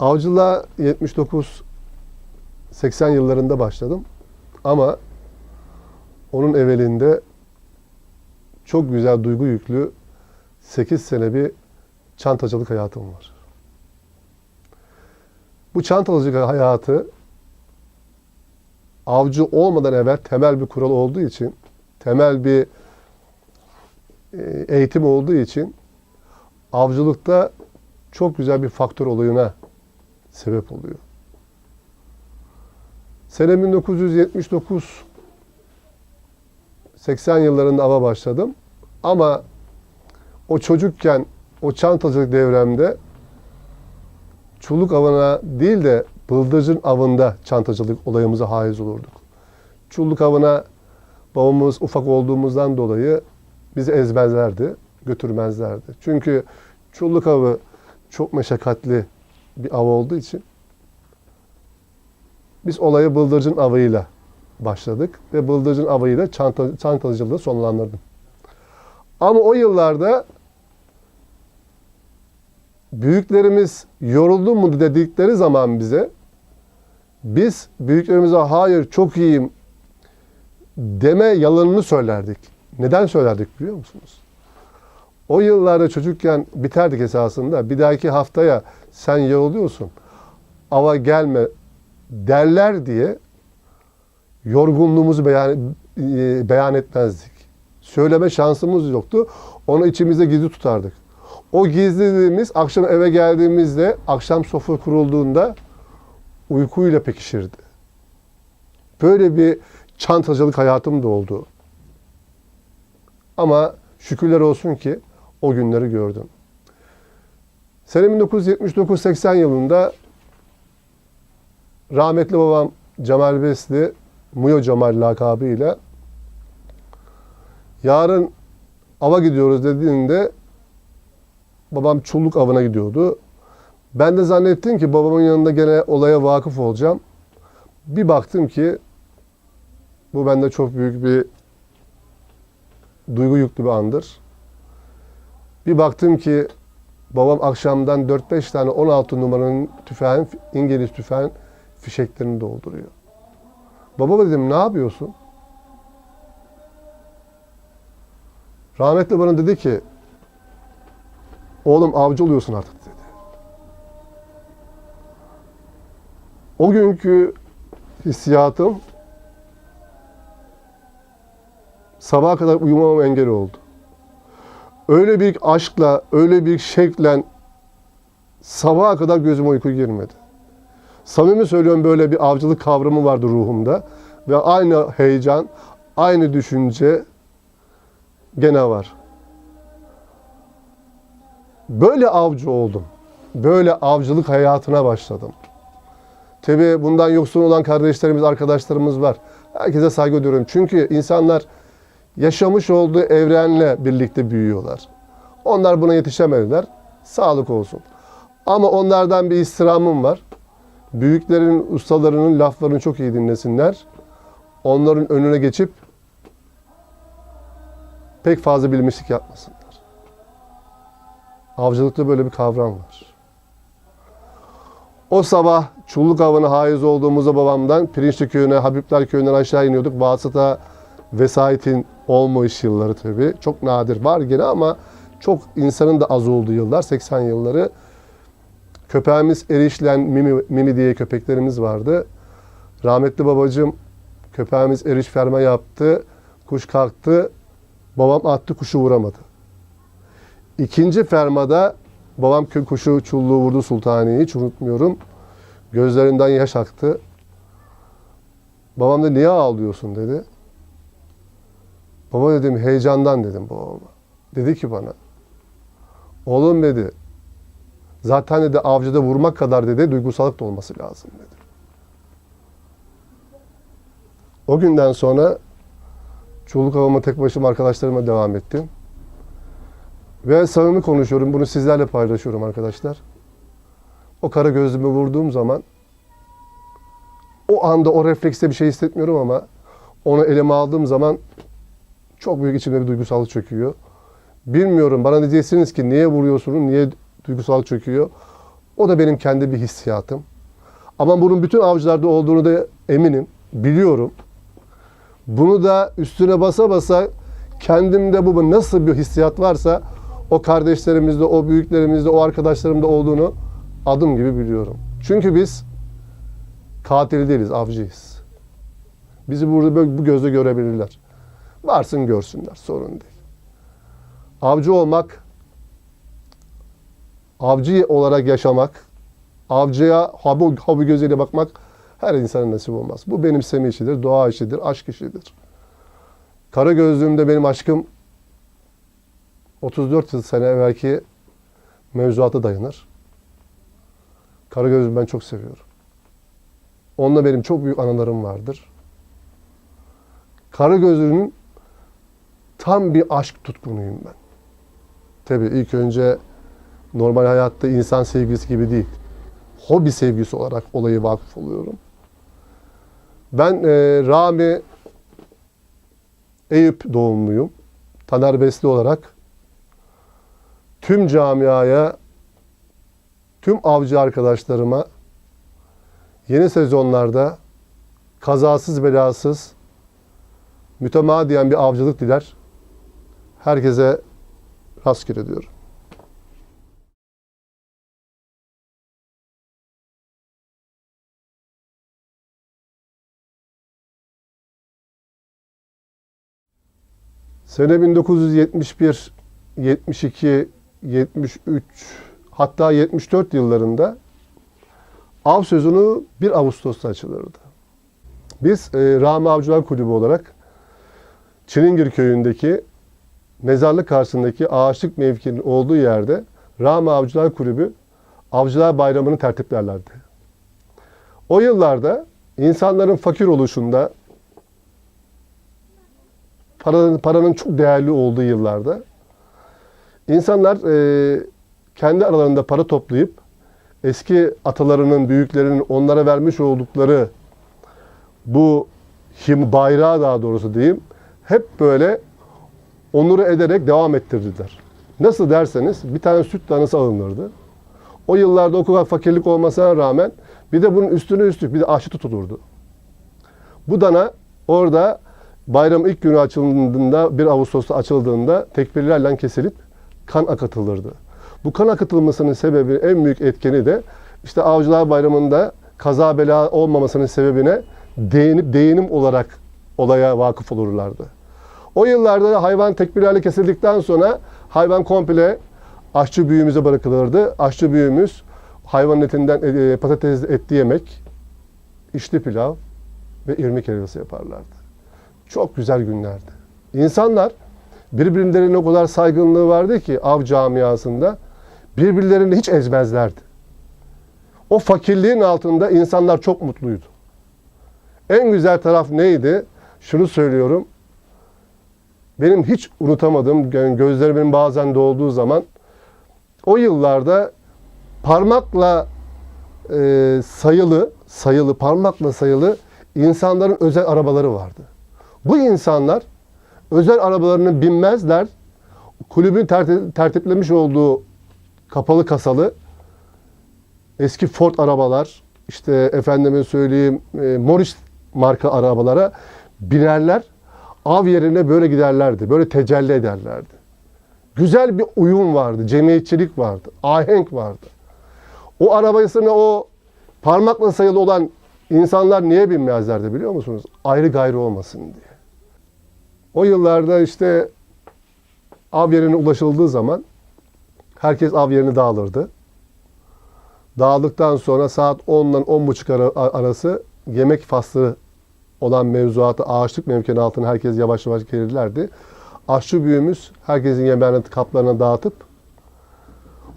Avcılığa 79 80 yıllarında başladım. Ama onun evvelinde çok güzel duygu yüklü 8 sene bir çantacılık hayatım var. Bu çantacılık hayatı avcı olmadan evvel temel bir kural olduğu için, temel bir e, eğitim olduğu için avcılıkta çok güzel bir faktör olayına sebep oluyor. Sene 1979 80 yıllarında ava başladım. Ama o çocukken o çantacılık devremde çuluk avına değil de bıldırcın avında çantacılık olayımıza haiz olurduk. Çulluk avına babamız ufak olduğumuzdan dolayı bizi ezmezlerdi, götürmezlerdi. Çünkü çulluk avı çok meşakkatli bir av olduğu için biz olayı bıldırcın avıyla başladık ve bıldırcın avıyla çanta, çantacılığı sonlandırdım. Ama o yıllarda büyüklerimiz yoruldu mu dedikleri zaman bize biz büyüklerimize hayır çok iyiyim deme yalanını söylerdik. Neden söylerdik biliyor musunuz? O yıllarda çocukken biterdik esasında. Bir dahaki haftaya sen yoruluyorsun. Ava gelme derler diye yorgunluğumuzu beyan, e, beyan etmezdik. Söyleme şansımız yoktu. Onu içimizde gizli tutardık. O gizliliğimiz akşam eve geldiğimizde, akşam sofra kurulduğunda uykuyla pekişirdi. Böyle bir çantacılık hayatım da oldu. Ama şükürler olsun ki o günleri gördüm. Sene 1979-80 yılında rahmetli babam Cemal Besli, Muyo Cemal lakabıyla yarın ava gidiyoruz dediğinde babam çulluk avına gidiyordu. Ben de zannettim ki babamın yanında gene olaya vakıf olacağım. Bir baktım ki bu bende çok büyük bir duygu yüklü bir andır. Bir baktım ki babam akşamdan 4-5 tane 16 numaranın tüfeğin, İngiliz tüfeğin fişeklerini dolduruyor. Baba dedim ne yapıyorsun? Rahmetli bana dedi ki oğlum avcı oluyorsun artık dedi. O günkü hissiyatım sabaha kadar uyumamam engel oldu. Öyle bir aşkla, öyle bir şevkle sabaha kadar gözüme uyku girmedi. Samimi söylüyorum böyle bir avcılık kavramı vardı ruhumda. Ve aynı heyecan, aynı düşünce gene var. Böyle avcı oldum. Böyle avcılık hayatına başladım. Tabi bundan yoksun olan kardeşlerimiz, arkadaşlarımız var. Herkese saygı duyuyorum. Çünkü insanlar yaşamış olduğu evrenle birlikte büyüyorlar. Onlar buna yetişemediler. Sağlık olsun. Ama onlardan bir istirhamım var. Büyüklerin, ustalarının laflarını çok iyi dinlesinler. Onların önüne geçip pek fazla bilmişlik yapmasınlar. Avcılıkta böyle bir kavram var. O sabah Çulluk avına haiz olduğumuzda babamdan Pirinçli köyüne, Habibler köyünden aşağı iniyorduk. Vasıta vesayetin olmayış yılları tabii. Çok nadir var gene ama çok insanın da az olduğu yıllar 80 yılları. Köpeğimiz Erişlen Mimi, Mimi diye köpeklerimiz vardı. Rahmetli babacığım köpeğimiz Eriş ferma yaptı. Kuş kalktı. Babam attı kuşu vuramadı. İkinci fermada babam kuşu çulluğu vurdu sultaniyi hiç unutmuyorum. Gözlerinden yaş aktı. Babam da niye ağlıyorsun dedi. Baba dedim heyecandan dedim babama. Dedi ki bana. Oğlum dedi. Zaten dedi avcıda vurmak kadar dedi duygusallık da olması lazım dedi. O günden sonra çulluk avıma tek başıma arkadaşlarıma devam ettim. Ve samimi konuşuyorum. Bunu sizlerle paylaşıyorum arkadaşlar. O kara gözlüğümü vurduğum zaman o anda o reflekste bir şey hissetmiyorum ama onu elime aldığım zaman çok büyük içimde bir duygusallık çöküyor. Bilmiyorum bana diyeceksiniz ki niye vuruyorsunuz, niye duygusallık çöküyor. O da benim kendi bir hissiyatım. Ama bunun bütün avcılarda olduğunu da eminim, biliyorum. Bunu da üstüne basa basa kendimde bu nasıl bir hissiyat varsa o kardeşlerimizde, o büyüklerimizde, o arkadaşlarımda olduğunu adım gibi biliyorum. Çünkü biz katil değiliz, avcıyız. Bizi burada böyle bu gözle görebilirler. Varsın görsünler, sorun değil. Avcı olmak, avcı olarak yaşamak, avcıya habu, habu gözüyle bakmak her insana nasip olmaz. Bu benimseme işidir, doğa işidir, aşk işidir. Kara gözlüğümde benim aşkım 34 yıl sene evvelki mevzuata dayanır. Kara gözlüğümü ben çok seviyorum. Onunla benim çok büyük anılarım vardır. Kara gözlüğünün tam bir aşk tutkunuyum ben. Tabii ilk önce normal hayatta insan sevgisi gibi değil. Hobi sevgisi olarak olayı vakıf oluyorum. Ben e, Rami Eyüp doğumluyum. Taner Besli olarak tüm camiaya, tüm avcı arkadaşlarıma yeni sezonlarda kazasız belasız mütemadiyen bir avcılık diler. Herkese rastgele diyorum. Sene 1971, 72, 73 hatta 74 yıllarında av sözünü 1 Ağustos'ta açılırdı. Biz e, Rami Avcılar Kulübü olarak Çilingir köyündeki mezarlık karşısındaki ağaçlık mevkinin olduğu yerde Rami Avcılar Kulübü Avcılar Bayramı'nı tertiplerlerdi. O yıllarda insanların fakir oluşunda paranın, paranın çok değerli olduğu yıllarda insanlar e, kendi aralarında para toplayıp eski atalarının, büyüklerinin onlara vermiş oldukları bu him bayrağı daha doğrusu diyeyim hep böyle onuru ederek devam ettirdiler. Nasıl derseniz bir tane süt tanesi alınırdı. O yıllarda o kadar fakirlik olmasına rağmen bir de bunun üstüne üstlük bir de aşı tutulurdu. Bu dana orada bayram ilk günü açıldığında 1 Ağustos'ta açıldığında tekbirlerle kesilip kan akıtılırdı. Bu kan akıtılmasının sebebi en büyük etkeni de işte Avcılar Bayramı'nda kaza bela olmamasının sebebine değinip değinim olarak olaya vakıf olurlardı. O yıllarda hayvan tekbirlerle kesildikten sonra hayvan komple aşçı büyüğümüze bırakılırdı. Aşçı büyüğümüz hayvan etinden e, patates etli yemek, içli pilav ve irmik helvası yaparlardı. Çok güzel günlerdi. İnsanlar birbirlerine o kadar saygınlığı vardı ki av camiasında birbirlerini hiç ezmezlerdi. O fakirliğin altında insanlar çok mutluydu. En güzel taraf neydi? Şunu söylüyorum. Benim hiç unutamadığım, yani gözlerimin bazen dolduğu zaman o yıllarda parmakla e, sayılı, sayılı, parmakla sayılı insanların özel arabaları vardı. Bu insanlar özel arabalarını binmezler. Kulübün tertip, tertiplemiş olduğu kapalı kasalı eski Ford arabalar, işte efendime söyleyeyim e, Morris marka arabalara binerler. Av yerine böyle giderlerdi. Böyle tecelli ederlerdi. Güzel bir uyum vardı, cemiyetçilik vardı, ahenk vardı. O arabasına o parmakla sayılı olan insanlar niye binmezlerdi biliyor musunuz? Ayrı gayrı olmasın diye. O yıllarda işte av yerine ulaşıldığı zaman herkes av yerine dağılırdı. Dağıldıktan sonra saat 10 ile 10.30 arası yemek faslı olan mevzuatı ağaçlık mevkinin altına herkes yavaş yavaş gelirlerdi. Aşçı büyüğümüz herkesin yemeğini kaplarına dağıtıp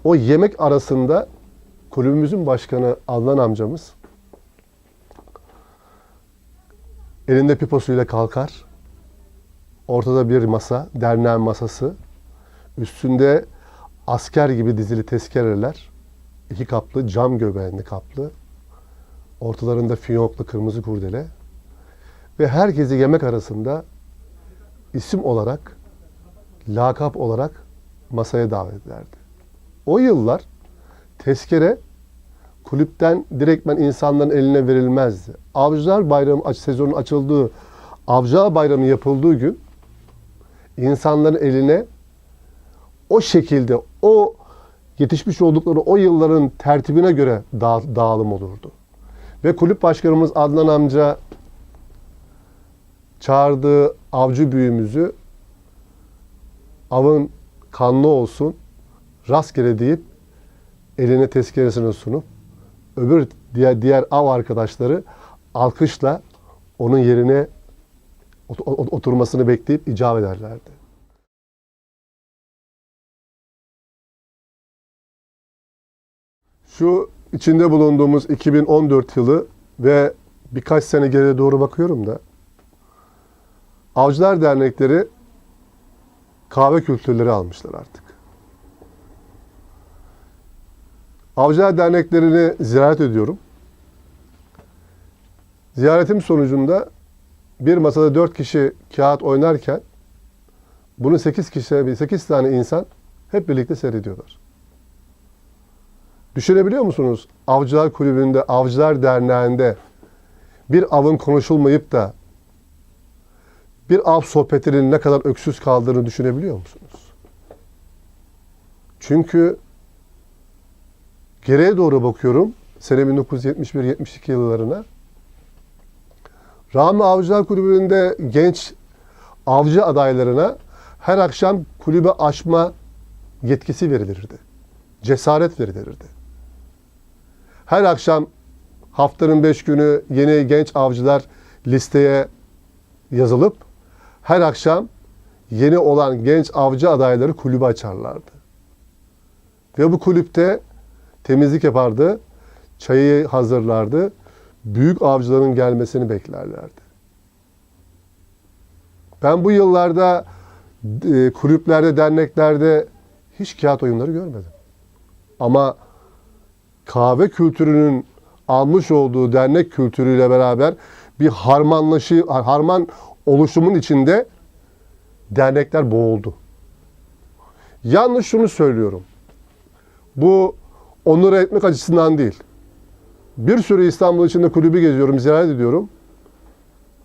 o yemek arasında kulübümüzün başkanı Adnan amcamız elinde piposuyla kalkar. Ortada bir masa, derneğin masası. Üstünde asker gibi dizili tezkereler. iki kaplı, cam göbeğinde kaplı. Ortalarında fiyonklu kırmızı kurdele. Ve herkesi yemek arasında isim olarak, lakap olarak masaya davet ederdi. O yıllar tezkere kulüpten direktmen insanların eline verilmezdi. Avcılar Bayramı sezonun açıldığı, Avcılar Bayramı yapıldığı gün insanların eline o şekilde o yetişmiş oldukları o yılların tertibine göre dağ- dağılım olurdu. Ve kulüp başkanımız Adnan amca çağırdığı avcı büyüğümüzü avın kanlı olsun rastgele deyip eline tezkeresini sunup öbür diğer diğer av arkadaşları alkışla onun yerine ot- ot- oturmasını bekleyip icap ederlerdi. Şu içinde bulunduğumuz 2014 yılı ve birkaç sene geriye doğru bakıyorum da Avcılar dernekleri kahve kültürleri almışlar artık. Avcılar derneklerini ziyaret ediyorum. Ziyaretim sonucunda bir masada dört kişi kağıt oynarken bunu sekiz kişi, sekiz tane insan hep birlikte seyrediyorlar. Düşünebiliyor musunuz? Avcılar Kulübü'nde, Avcılar Derneği'nde bir avın konuşulmayıp da bir av sohbetinin ne kadar öksüz kaldığını düşünebiliyor musunuz? Çünkü geriye doğru bakıyorum. Sene 1971-72 yıllarına. Rami Avcılar Kulübü'nde genç avcı adaylarına her akşam kulübe açma yetkisi verilirdi. Cesaret verilirdi. Her akşam haftanın beş günü yeni genç avcılar listeye yazılıp her akşam yeni olan genç avcı adayları kulübe açarlardı. Ve bu kulüpte temizlik yapardı, çayı hazırlardı, büyük avcıların gelmesini beklerlerdi. Ben bu yıllarda e, kulüplerde, derneklerde hiç kağıt oyunları görmedim. Ama kahve kültürünün almış olduğu dernek kültürüyle beraber bir harmanlaşı, harman oluşumun içinde dernekler boğuldu. Yalnız şunu söylüyorum. Bu onur etmek açısından değil. Bir sürü İstanbul içinde kulübü geziyorum, ziyaret ediyorum.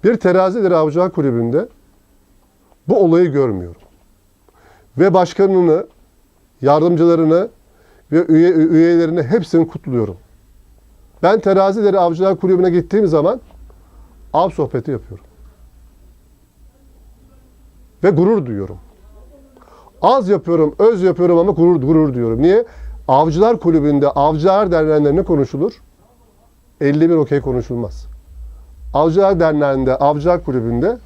Bir terazileri avcılar kulübünde bu olayı görmüyorum. Ve başkanını, yardımcılarını ve üye, üyelerini hepsini kutluyorum. Ben terazileri avcılar kulübüne gittiğim zaman av sohbeti yapıyorum. Ve gurur duyuyorum. Az yapıyorum, öz yapıyorum ama gurur, gurur duyuyorum. Niye? Avcılar kulübünde, avcılar derneğinde ne konuşulur? 51 okey konuşulmaz. Avcılar derneğinde, avcılar kulübünde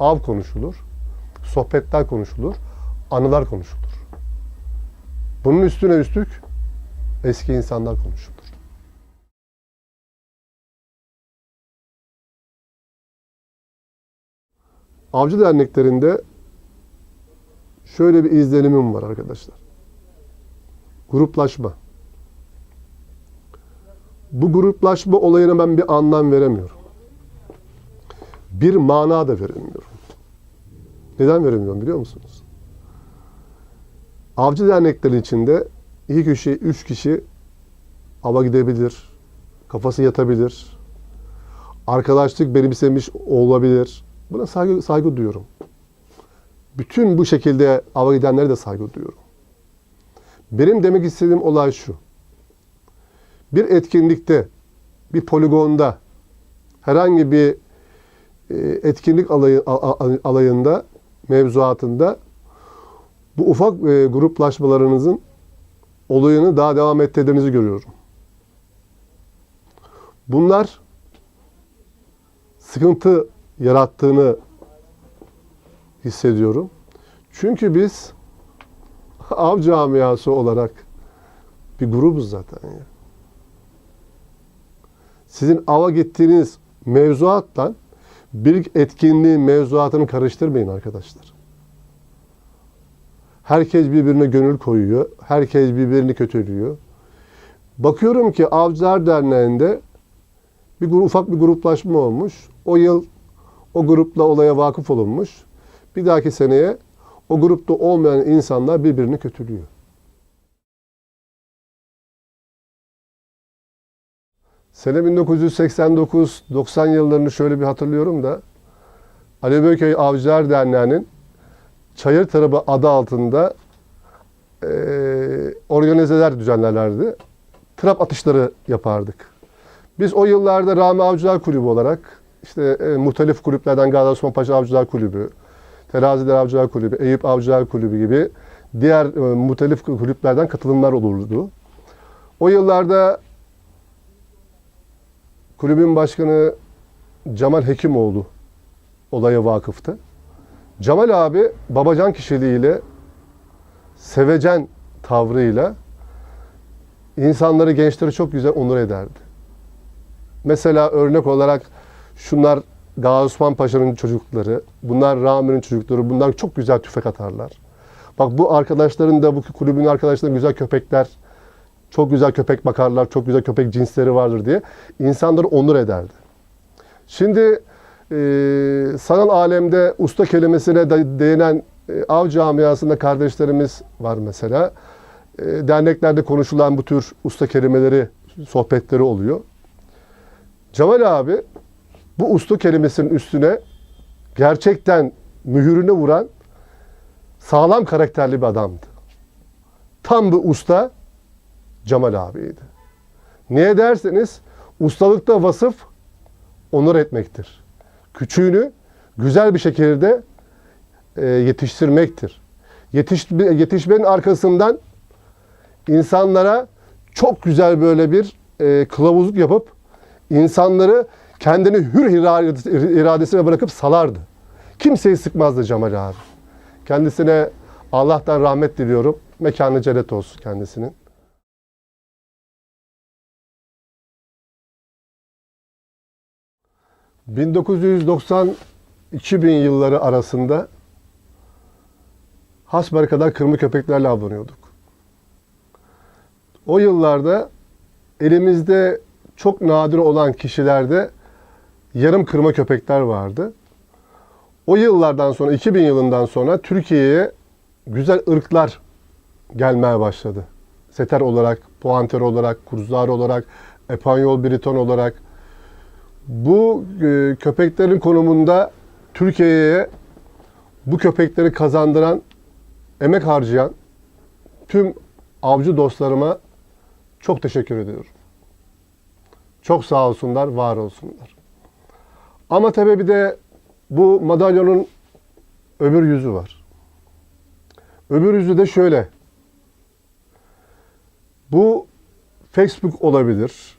av konuşulur. Sohbetler konuşulur. Anılar konuşulur. Bunun üstüne üstlük eski insanlar konuşulur. Avcı derneklerinde şöyle bir izlenimim var arkadaşlar. Gruplaşma. Bu gruplaşma olayına ben bir anlam veremiyorum. Bir mana da veremiyorum. Neden veremiyorum biliyor musunuz? Avcı dernekleri içinde iki kişi, üç kişi ava gidebilir, kafası yatabilir, arkadaşlık benimsemiş olabilir. Buna saygı, saygı duyuyorum. Bütün bu şekilde ava gidenlere de saygı duyuyorum. Benim demek istediğim olay şu. Bir etkinlikte, bir poligonda, herhangi bir e, etkinlik alayı, alayında, mevzuatında bu ufak e, gruplaşmalarınızın olayını daha devam ettirdiğinizi görüyorum. Bunlar sıkıntı yarattığını hissediyorum. Çünkü biz av camiası olarak bir grubuz zaten ya. Sizin ava gittiğiniz mevzuatla bir etkinliğin mevzuatını karıştırmayın arkadaşlar. Herkes birbirine gönül koyuyor. Herkes birbirini kötülüyor. Bakıyorum ki Avcılar Derneği'nde bir grup, ufak bir gruplaşma olmuş. O yıl o grupla olaya vakıf olunmuş. Bir dahaki seneye o grupta olmayan insanlar birbirini kötülüyor. Sene 1989-90 yıllarını şöyle bir hatırlıyorum da Ali Beyköy Avcılar Derneği'nin Çayır Tarabı adı altında eee organizeler düzenlerlerdi. Trap atışları yapardık. Biz o yıllarda Rami Avcılar Kulübü olarak işte e, muhtelif kulüplerden Osman Paşa Avcılar Kulübü, Teraziler Avcılar Kulübü, Eyüp Avcılar Kulübü gibi diğer e, muhtelif kulüplerden katılımlar olurdu. O yıllarda kulübün başkanı Cemal Hekimoğlu olaya vakıftı. Cemal abi babacan kişiliğiyle, sevecen tavrıyla insanları, gençleri çok güzel onur ederdi. Mesela örnek olarak şunlar Gazi Osman Paşa'nın çocukları, bunlar Rami'nin çocukları, bunlar çok güzel tüfek atarlar. Bak bu arkadaşların da bu kulübün arkadaşlarının güzel köpekler, çok güzel köpek bakarlar, çok güzel köpek cinsleri vardır diye insanları onur ederdi. Şimdi e, sanal alemde usta kelimesine de- değinen e, av camiasında kardeşlerimiz var mesela. E, derneklerde konuşulan bu tür usta kelimeleri, sohbetleri oluyor. Cemal abi bu usta kelimesinin üstüne gerçekten mühürünü vuran sağlam karakterli bir adamdı. Tam bir usta Cemal abiydi. Niye derseniz ustalıkta vasıf onur etmektir. Küçüğünü güzel bir şekilde e, yetiştirmektir. Yetiş, yetişmenin arkasından insanlara çok güzel böyle bir e, kılavuzluk yapıp insanları kendini hür irade- iradesine bırakıp salardı. Kimseyi sıkmazdı Cemal abi. Kendisine Allah'tan rahmet diliyorum. Mekanı cennet olsun kendisinin. ...1990-2000 yılları arasında... ...hasbel kadar kırmızı köpeklerle avlanıyorduk. O yıllarda... ...elimizde çok nadir olan kişilerde... ...yarım kırma köpekler vardı. O yıllardan sonra, 2000 yılından sonra Türkiye'ye güzel ırklar gelmeye başladı. Seter olarak, puanter olarak, kurzar olarak, Epanyol Briton olarak. Bu e, köpeklerin konumunda Türkiye'ye bu köpekleri kazandıran, emek harcayan tüm avcı dostlarıma çok teşekkür ediyorum. Çok sağ olsunlar, var olsunlar. Ama tabii bir de bu madalyonun öbür yüzü var. Öbür yüzü de şöyle. Bu Facebook olabilir.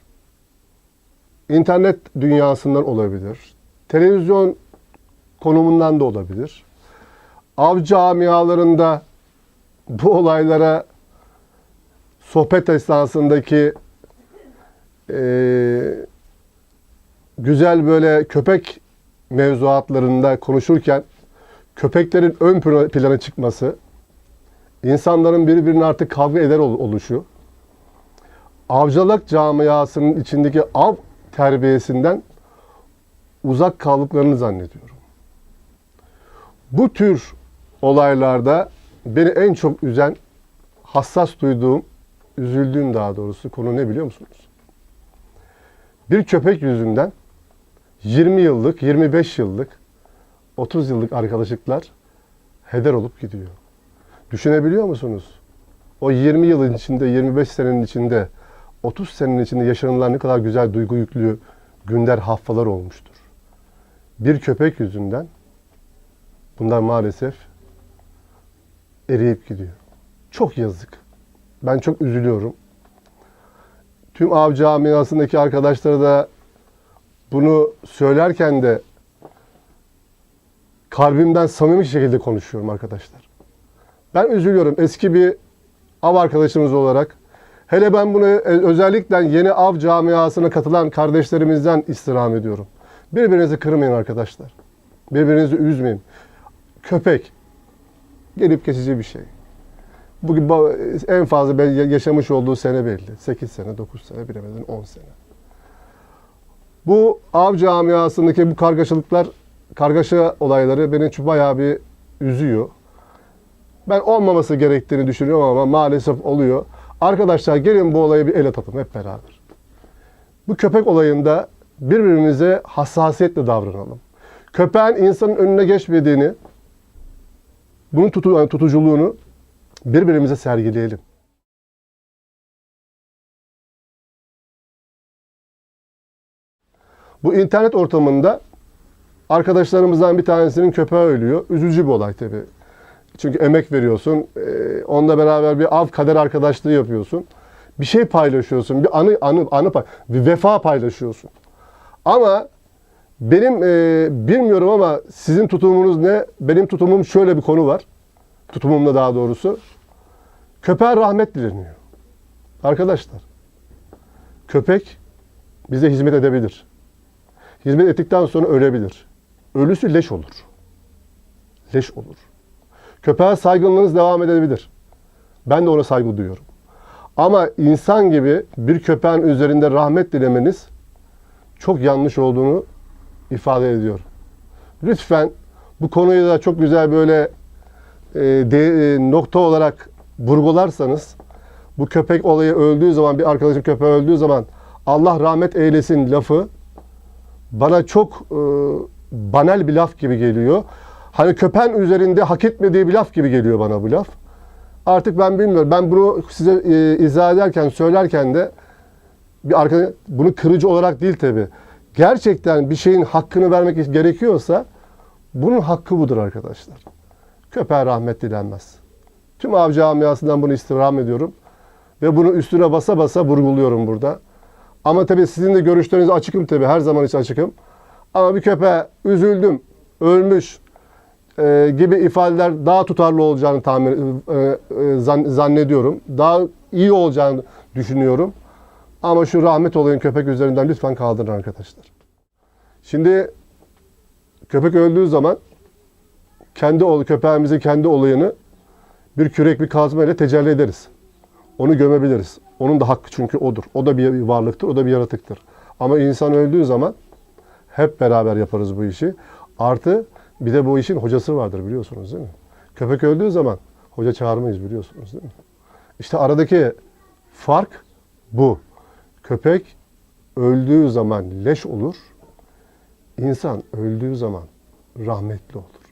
internet dünyasından olabilir. Televizyon konumundan da olabilir. Av camialarında bu olaylara sohbet esnasındaki eee güzel böyle köpek mevzuatlarında konuşurken köpeklerin ön plana- çıkması, insanların birbirine artık kavga eder ol- oluşu, avcılık camiasının içindeki av terbiyesinden uzak kaldıklarını zannediyorum. Bu tür olaylarda beni en çok üzen, hassas duyduğum, üzüldüğüm daha doğrusu konu ne biliyor musunuz? Bir köpek yüzünden 20 yıllık, 25 yıllık, 30 yıllık arkadaşlıklar heder olup gidiyor. Düşünebiliyor musunuz? O 20 yılın içinde, 25 senenin içinde, 30 senenin içinde yaşanılan ne kadar güzel duygu yüklü günler, haftalar olmuştur. Bir köpek yüzünden bunlar maalesef eriyip gidiyor. Çok yazık. Ben çok üzülüyorum. Tüm av camiasındaki arkadaşlara da bunu söylerken de kalbimden samimi şekilde konuşuyorum arkadaşlar. Ben üzülüyorum eski bir av arkadaşımız olarak. Hele ben bunu e- özellikle yeni av camiasına katılan kardeşlerimizden istirham ediyorum. Birbirinizi kırmayın arkadaşlar. Birbirinizi üzmeyin. Köpek gelip geçici bir şey. Bugün en fazla yaşamış olduğu sene belli. 8 sene, 9 sene, bilemedin 10 sene. Bu av camiasındaki bu kargaşalıklar, kargaşa olayları beni bayağı bir üzüyor. Ben olmaması gerektiğini düşünüyorum ama maalesef oluyor. Arkadaşlar gelin bu olaya bir el atalım hep beraber. Bu köpek olayında birbirimize hassasiyetle davranalım. Köpeğin insanın önüne geçmediğini, bunun tutu, yani tutuculuğunu birbirimize sergileyelim. Bu internet ortamında arkadaşlarımızdan bir tanesinin köpeği ölüyor. Üzücü bir olay tabii. Çünkü emek veriyorsun. Ee, onunla beraber bir av kader arkadaşlığı yapıyorsun. Bir şey paylaşıyorsun. Bir anı anı anı bir vefa paylaşıyorsun. Ama benim e, bilmiyorum ama sizin tutumunuz ne? Benim tutumum şöyle bir konu var. Tutumumda daha doğrusu. Köpeğe rahmet dileniyor. Arkadaşlar. Köpek bize hizmet edebilir. Hizmet ettikten sonra ölebilir. Ölüsü leş olur. Leş olur. Köpeğe saygınlığınız devam edebilir. Ben de ona saygı duyuyorum. Ama insan gibi bir köpeğin üzerinde rahmet dilemeniz çok yanlış olduğunu ifade ediyor. Lütfen bu konuyu da çok güzel böyle e, de- e, nokta olarak vurgularsanız bu köpek olayı öldüğü zaman bir arkadaşım köpeği öldüğü zaman Allah rahmet eylesin lafı bana çok e, banal bir laf gibi geliyor. Hani köpeğin üzerinde hak etmediği bir laf gibi geliyor bana bu laf. Artık ben bilmiyorum. Ben bunu size e, izah ederken, söylerken de bir arkadaş bunu kırıcı olarak değil tabi. Gerçekten bir şeyin hakkını vermek gerekiyorsa bunun hakkı budur arkadaşlar. Köpeğe rahmet dilenmez. Tüm av camiasından bunu istirham ediyorum. Ve bunu üstüne basa basa vurguluyorum burada. Ama tabii sizin de görüşlerinize açıkım tabii. Her zaman için açıkım. Ama bir köpeğe üzüldüm, ölmüş e, gibi ifadeler daha tutarlı olacağını tahmin e, e, zan- zannediyorum. Daha iyi olacağını düşünüyorum. Ama şu rahmet olayın köpek üzerinden lütfen kaldırın arkadaşlar. Şimdi köpek öldüğü zaman kendi köpeğimizin kendi olayını bir kürek bir kazma ile tecelli ederiz. Onu gömebiliriz. Onun da hakkı çünkü odur. O da bir varlıktır, o da bir yaratıktır. Ama insan öldüğü zaman hep beraber yaparız bu işi. Artı bir de bu işin hocası vardır biliyorsunuz değil mi? Köpek öldüğü zaman hoca çağırmayız biliyorsunuz değil mi? İşte aradaki fark bu. Köpek öldüğü zaman leş olur. İnsan öldüğü zaman rahmetli olur.